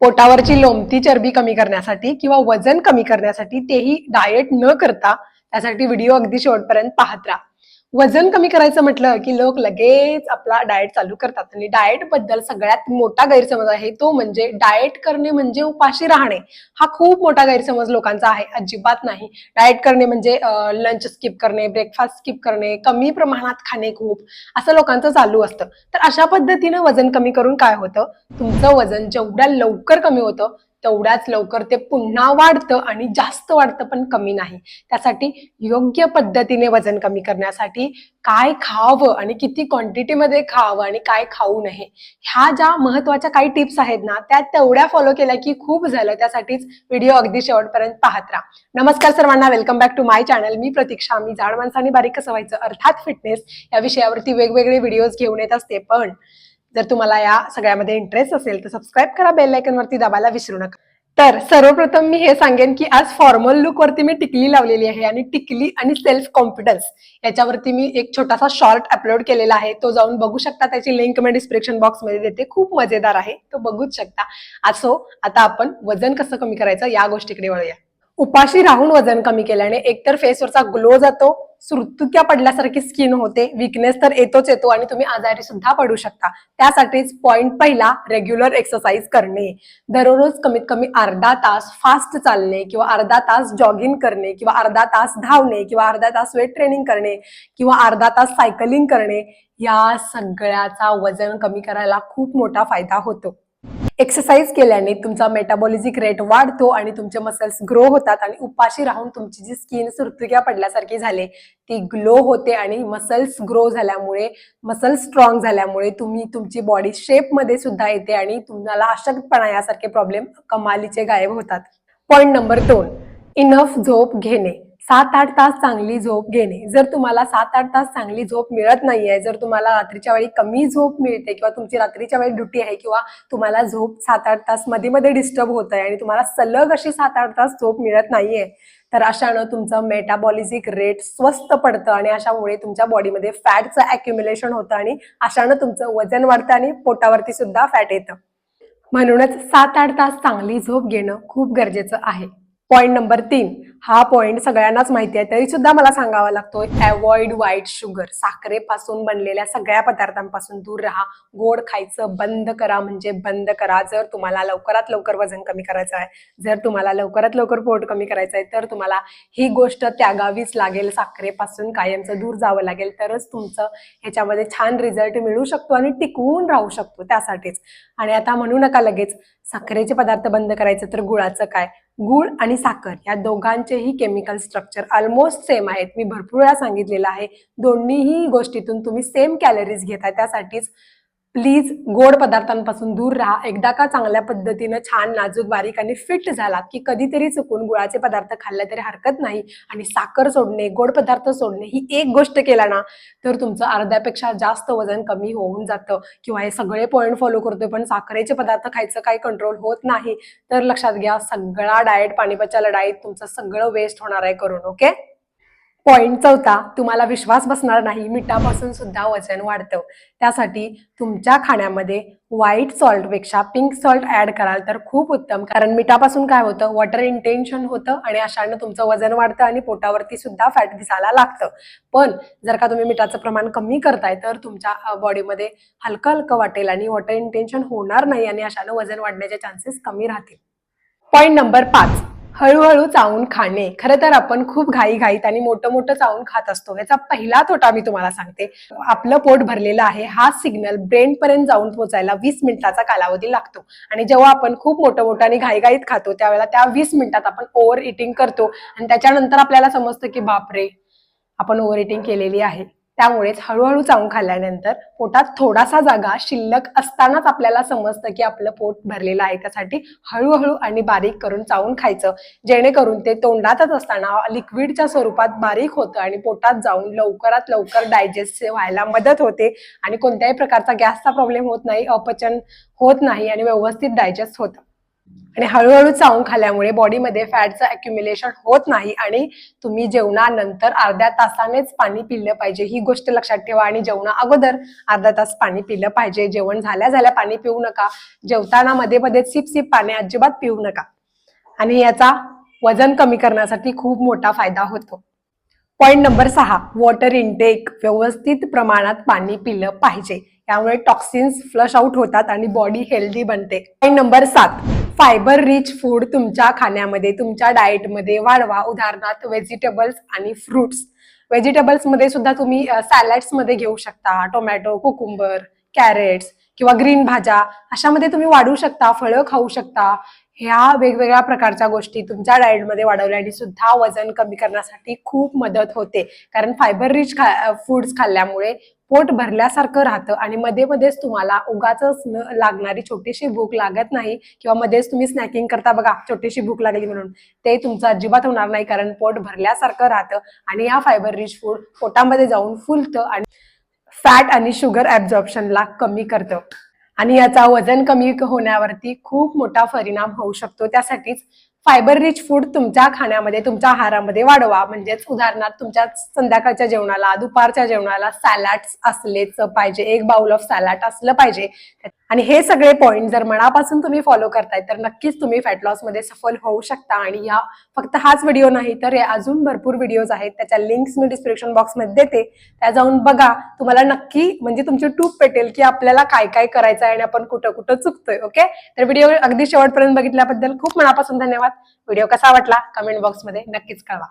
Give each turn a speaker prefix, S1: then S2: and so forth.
S1: पोटावरची लोंबती चरबी कमी करण्यासाठी किंवा वजन कमी करण्यासाठी तेही डाएट न करता त्यासाठी व्हिडिओ अगदी शेवटपर्यंत पाहत राहा. वजन कमी करायचं म्हटलं की लोक लगेच आपला डाएट चालू करतात. आणि डाएटबद्दल सगळ्यात मोठा गैरसमज आहे तो म्हणजे डाएट करणे म्हणजे उपाशी राहणे. हा खूप मोठा गैरसमज लोकांचा आहे. अजिबात नाही. डाएट करणे म्हणजे लंच स्किप करणे ब्रेकफास्ट स्किप करणे कमी प्रमाणात खाणे खूप. असं लोकांचं चालू असतं. तर अशा पद्धतीनं वजन कमी करून काय होतं? तुमचं वजन जेवढ्या लवकर कमी होतं तेवढ्याच लवकर ते पुन्हा वाढतं आणि जास्त वाढतं पण कमी नाही. त्यासाठी योग्य पद्धतीने वजन कमी करण्यासाठी काय खावं आणि किती क्वांटिटीमध्ये खावं आणि काय खाऊ नये ह्या ज्या महत्त्वाच्या काही टिप्स आहेत ना त्या तेवढ्या फॉलो केल्या की खूप झालं. त्यासाठीच व्हिडिओ अगदी शेवटपर्यंत पाहत राहा. नमस्कार सर्वांना welcome back to my channel मी प्रतीक्षा मी जाड माणसाने बारीक कसं व्हायचं अर्थात फिटनेस या विषयावरती वेगवेगळे व्हिडिओज घेऊन येत असते. पण जर तुम्हाला या सगळ्यामध्ये इंटरेस्ट असेल तर सबस्क्राईब करा बेल आयकनवरती दाबायला विसरू नका. तर सर्वप्रथम मी हे सांगेन की आज फॉर्मल लुक वरती मी टिकली लावलेली आहे आणि टिकली आणि सेल्फ कॉन्फिडन्स याच्यावरती मी एक छोटासा शॉर्ट अपलोड केलेला आहे. तो जाऊन बघू शकता त्याची लिंक मी डिस्क्रिप्शन बॉक्समध्ये देते. खूप मजेदार आहे. तो बघूच शकता. असो आता आपण वजन कसं कमी करायचं या गोष्टीकडे वळूया. उपाशी राहून वजन कमी केल्याने एकतर फेसवरचा ग्लो जातो सुरतुक्या पडल्यासारखी स्किन होते. विकनेस तर येतोच येतो आणि तुम्ही आजारी सुद्धा पडू शकता. त्यासाठीच पॉइंट पहिला रेग्युलर एक्सरसाइज करणे. दररोज कमीत कमी अर्धा तास फास्ट चालणे किंवा अर्धा तास जॉगिंग करणे किंवा अर्धा तास धावणे किंवा अर्धा तास वेट ट्रेनिंग करणे किंवा अर्धा तास सायकलिंग करणे या सगळ्याचा वजन कमी करायला खूप मोठा फायदा होतो. एक्सरसाइज केल्याने तुमचा मेटाबॉलिजिक रेट वाढतो आणि तुमचे मसल्स ग्रो होतात आणि उपाशी राहून तुमची जी स्किन सुरतुक्या पडल्यासारखी झाले ती ग्लो होते आणि मसल्स ग्रो झाल्यामुळे मसल्स स्ट्रॉंग झाल्यामुळे तुम्ही तुमची बॉडी शेपमध्ये सुद्धा येते आणि तुम्हाला अशक्तपणा यासारखे प्रॉब्लेम कमालीचे गायब होतात. पॉइंट नंबर दोन इनफ झोप घेणे. सात आठ तास चांगली झोप घेणे. जर तुम्हाला सात आठ तास चांगली झोप मिळत नाहीये जर तुम्हाला रात्रीच्या वेळी कमी झोप मिळते किंवा तुमची रात्रीच्या वेळी ड्युटी आहे किंवा तुम्हाला झोप सात आठ तासमध्ये मध्ये डिस्टर्ब होत आहे आणि तुम्हाला सलग अशी सात आठ तास झोप मिळत नाहीये तर अशानं तुमचं मेटाबॉलिजिक रेट स्वस्त पडतं आणि अशामुळे तुमच्या बॉडीमध्ये फॅटचं अॅक्युम्युलेशन होतं आणि अशानं तुमचं वजन वाढतं आणि पोटावरती सुद्धा फॅट येतं. म्हणूनच सात आठ तास चांगली झोप घेणं खूप गरजेचं आहे. पॉइंट नंबर तीन. हा पॉइंट सगळ्यांनाच माहिती आहे. तरी सुद्धा मला सांगावा लागतो अवॉइड व्हाईट शुगर साखरेपासून बनलेल्या सगळ्या पदार्थांपासून दूर राहा. गोड खायचं बंद करा म्हणजे बंद करा. जर तुम्हाला लवकरात लवकर वजन कमी करायचं आहे जर तुम्हाला लवकरात लवकर पोट कमी करायचं आहे तर तुम्हाला ही गोष्ट त्यागावीच लागेल. साखरेपासून कायमचं दूर जावं लागेल. तरच तुमचं ह्याच्यामध्ये छान रिझल्ट मिळू शकतो आणि टिकवून राहू शकतो त्यासाठीच. आणि आता म्हणू नका लगेच साखरेचे पदार्थ बंद करायचं तर गुळाचं काय? गुळ आणि साखर या दोघांचेही केमिकल स्ट्रक्चर ऑलमोस्ट सेम आहेत. मी भरपूर वेळा सांगितलेलं आहे. दोन्हीही गोष्टीतून तुम्ही सेम कॅलरीज घेताय. त्यासाठीच प्लीज गोड पदार्थांपासून दूर राहा. एकदा का चांगल्या पद्धतीनं छान नाजूक बारीक आणि फिट झालात की कधीतरी चुकून गुळाचे पदार्थ खाल्ले तरी हरकत नाही आणि साखर सोडणे गोड पदार्थ सोडणे ही एक गोष्ट केला ना तर तुमचं अर्ध्यापेक्षा जास्त वजन कमी होऊन जातं. किंवा हे सगळे पॉईंट फॉलो करतोय पण साखरेचे पदार्थ खायचं काही कंट्रोल होत नाही. तर लक्षात घ्या सगळा डाएट पाणीपतच्या लढाईत तुमचं सगळं वेस्ट होणार आहे करून ओके पॉईंट चौथा तुम्हाला विश्वास बसणार नाही. मिठापासून सुद्धा वजन वाढतं. त्यासाठी तुमच्या खाण्यामध्ये व्हाईट सॉल्टपेक्षा पिंक सॉल्ट ऍड कराल तर खूप उत्तम. कारण मिठापासून काय होतं? वॉटर इंटेन्शन होतं आणि अशानं तुमचं वजन वाढतं आणि पोटावरती सुद्धा फॅट दिसायला लागतं. पण जर का तुम्ही मिठाचं प्रमाण कमी करताय तर तुमच्या बॉडीमध्ये हलकं हलकं वाटेल आणि वॉटर इंटेन्शन होणार नाही आणि अशानं वजन वाढण्याचे चान्सेस कमी राहतील. पॉईंट नंबर पाच. हळूहळू चावून खाणे. खरं तर आपण खूप घाईघाईत आणि मोठं मोठं चावून खात असतो. याचा पहिला तोटा मी तुम्हाला सांगते. आपलं पोट भरलेलं आहे. हा सिग्नल ब्रेन पर्यंत जाऊन पोहोचायला वीस मिनिटाचा कालावधी लागतो. आणि जेव्हा आपण खूप मोठं मोठं आणि घाईघाईत खातो त्यावेळेला त्या वीस मिनिटात आपण ओव्हर इटिंग करतो. आणि त्याच्यानंतर आपल्याला समजतं की बापरे आपण ओव्हर इटिंग केलेली आहे. त्यामुळेच हळूहळू चावून खाल्ल्यानंतर पोटात थोडासा जागा शिल्लक असतानाच आपल्याला समजतं की आपलं पोट भरलेलं आहे. त्यासाठी हळूहळू आणि बारीक करून चावून खायचं. जेणेकरून ते तोंडातच असताना लिक्विडच्या स्वरूपात बारीक होतं आणि पोटात जाऊन लवकरात लवकर डायजेस्ट व्हायला मदत होते आणि कोणत्याही प्रकारचा गॅसचा प्रॉब्लेम होत नाही अपचन होत नाही आणि व्यवस्थित डायजेस्ट होतं. आणि हळूहळू चावून खाल्ल्यामुळे बॉडीमध्ये फॅटचं अक्युम्युलेशन होत नाही आणि तुम्ही जेवणानंतर अर्ध्या तासानेच पाणी पिलं पाहिजे. ही गोष्ट लक्षात ठेवा आणि जेवणा अगोदर अर्धा तास पाणी पिलं पाहिजे. जेवण झाल्या झाल्या पाणी पिऊ नका. जेवताना मध्ये मध्ये सिप सिप पाणी अजिबात पिऊ नका. आणि याचा वजन कमी करण्यासाठी खूप मोठा फायदा होतो. पॉईंट नंबर सहा वॉटर इनटेक व्यवस्थित प्रमाणात पाणी पिलं पाहिजे. त्यामुळे टॉक्सिन्स फ्लश आउट होतात आणि बॉडी हेल्दी बनते. पॉईंट नंबर सात फायबर रिच फूड तुमच्या खाण्यामध्ये तुमच्या डाएटमध्ये वाढवा. उदाहरणार्थ व्हेजिटेबल्स आणि फ्रुट्स. व्हेजिटेबल्समध्ये सुद्धा तुम्ही सॅलड्समध्ये घेऊ शकता. टोमॅटो कुकुंबर कॅरेट्स किंवा ग्रीन भाज्या अशामध्ये तुम्ही वाढवू शकता फळं खाऊ शकता. ह्या वेगवेगळ्या प्रकारच्या गोष्टी तुमच्या डाएटमध्ये वाढवल्याने सुद्धा वजन कमी करण्यासाठी खूप मदत होते. कारण फायबर रिच खा फूड्स खाल्ल्यामुळे पोट भरल्यासारखं राहतं आणि मध्ये मध्येच तुम्हाला उगाच लागणारी छोटीशी भूक लागत नाही किंवा मध्येच तुम्ही स्नॅकिंग करता बघा छोटीशी भूक लागली म्हणून. ते तुमचं अजिबात होणार नाही कारण पोट भरल्यासारखं राहतं आणि या फायबर रिच फूड पोटामध्ये जाऊन फुलतं आणि फॅट आणि शुगर ऍब्झॉर्प्शनला कमी करतं. आणि याचा वजन कमी होण्यावरती खूप मोठा परिणाम होऊ शकतो. त्यासाठीच फायबर रिच फूड तुमच्या खाण्यामध्ये तुमच्या आहारामध्ये वाढवा. म्हणजेच उदाहरणार्थ तुमच्या संध्याकाळच्या जेवणाला दुपारच्या जेवणाला सॅलॅड्स असलेच पाहिजे. एक बाउल ऑफ सॅलॅड असलं पाहिजे. आणि हे सगळे पॉइंट जर मनापासून तुम्ही फॉलो करताय तर नक्कीच तुम्ही फॅट लॉसमध्ये सफल होऊ शकता. आणि या फक्त हाच व्हिडिओ नाही तर हे अजून भरपूर व्हिडिओज आहेत. त्याच्या लिंक्स मी डिस्क्रिप्शन बॉक्समध्ये देते. त्या जाऊन बघा. तुम्हाला नक्की म्हणजे तुमची टूप पेटेल की आपल्याला काय काय करायचं आहे आणि आपण कुठं कुठं चुकतोय ओके तर व्हिडिओ अगदी शेवटपर्यंत बघितल्याबद्दल खूप मनापासून धन्यवाद. व्हिडिओ कसा वाटला? कमेंट बॉक्समध्ये नक्कीच कळवा.